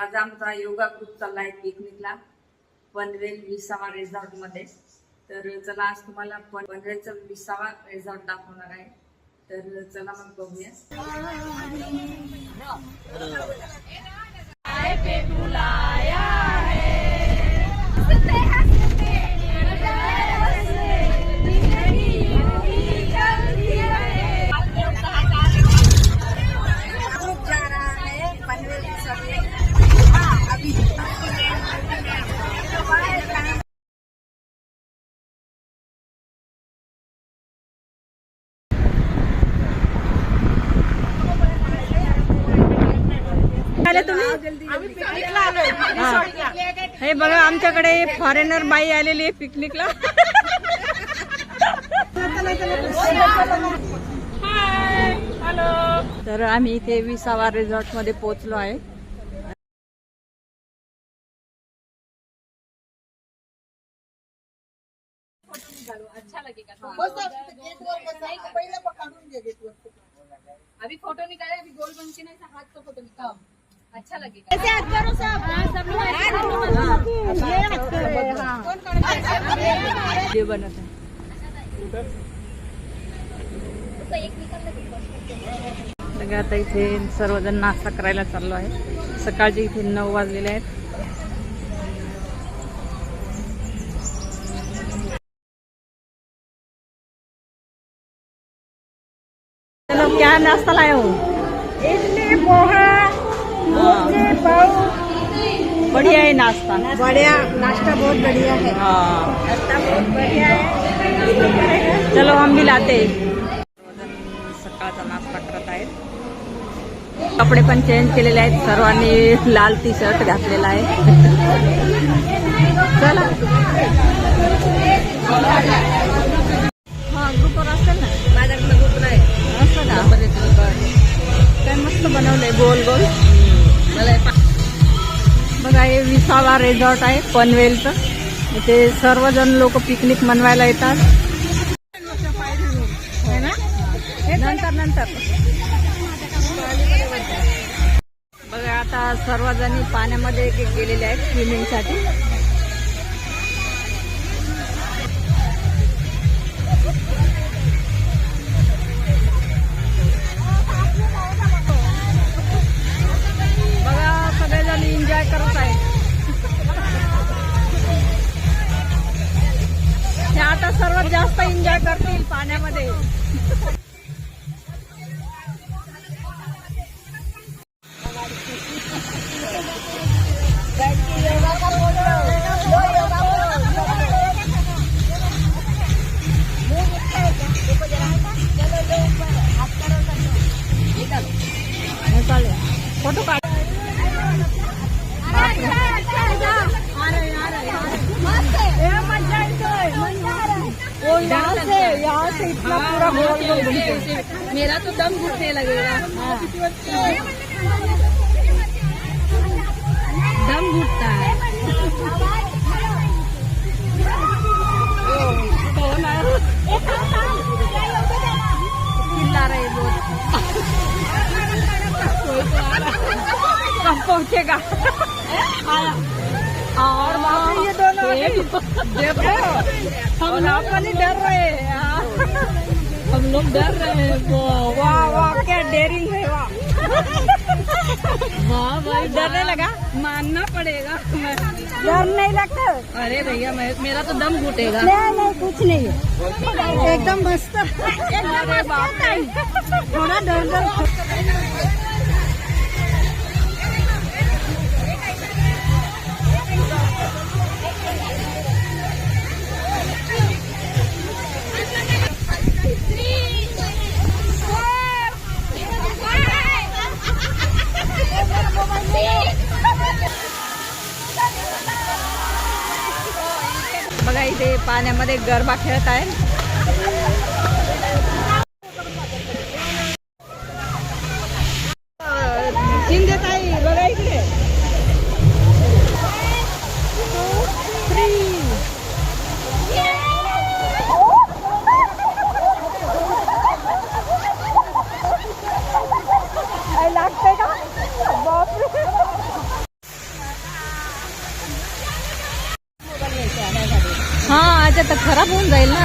आज आमचा योगा ग्रुप चालला आहे पिकनिकला पनवेल विसावा रिसॉर्टमध्ये. तर चला आज तुम्हाला पनवेलचा विसावा रिसॉर्ट दाखवणार आहे. तर चला मग बघूया. आले तुम्ही हा. हे बघा आमच्याकडे फॉरेनर बाई आलेली आहे पिकनिकला तर आम्ही इथे विसावा रिसॉर्ट मध्ये पोहोचलो आहे. अभी फ़ोटो निकाले अभी गोल बन के ना हाथ का फ़ोटो निकाल अच्छा लगेगा। जे बनत आहे बघा आता इथे सर्वजण नाश्ता करायला चाललो आहे. सकाळचे इथे नऊ वाजलेले आहेत. चलो क्या नाश्ता लाए हो? इडली पोहा। बढ़िया है नाश्ता. बढ़िया नाश्ता बहुत बढ़िया है हाँ. नाश्ता बहुत बढ़िया है चलो हम भी लाते सर्वजण सकाळचा नाश्ता करत आहेत. कपडे पण चेंज केलेले आहेत. सर्वांनी लाल टी शर्ट घातलेला आहे. चला. हा ग्रुपवर असेल ना? माझ्याकडे ग्रुप नाही. असं का काय मस्त बनवलंय गोल गोल. सावा हे रिसॉर्ट आहे पनवेलचं. इथे सर्वजण लोक पिकनिक मनवायला येतात. नंतर नंतर. बघा आता सर्वजणी पाण्यामध्ये गेलेले आहेत स्विमिंगसाठी सर्वात जास्त एन्जॉय करतील पाण्यामध्ये. से इतना पूरा गोल गोल घूमते मेरा तो दम घुटने लगेगा। दम घुटता है। चिल्ला रहे बहुत कब पहुंचेगा। और ये दोनों देखो हम लोग नहीं डर रहे। हैं हाँ। हम लोग डर रहे हैं वाह वाह क्या डेरिंग है वाह। वाह भाई डरने लगा? मानना पड़ेगा डर नहीं लगता। अरे भैया मैं मेरा तो दम घुटेगा। नहीं नहीं कुछ नहीं। है एकदम मस्त। थोड़ा डर डर। बघा इथे पाण्यामध्ये गरबा खेळत आहे तर खराब होऊन जाईल ना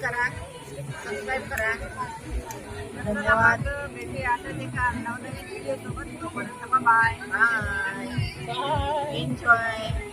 करा सब्सक्राइब करा धन्यवाद बेटी आता ते का नवनवीन व्हिडिओ सोबत तो पण बाय बाय एन्जॉय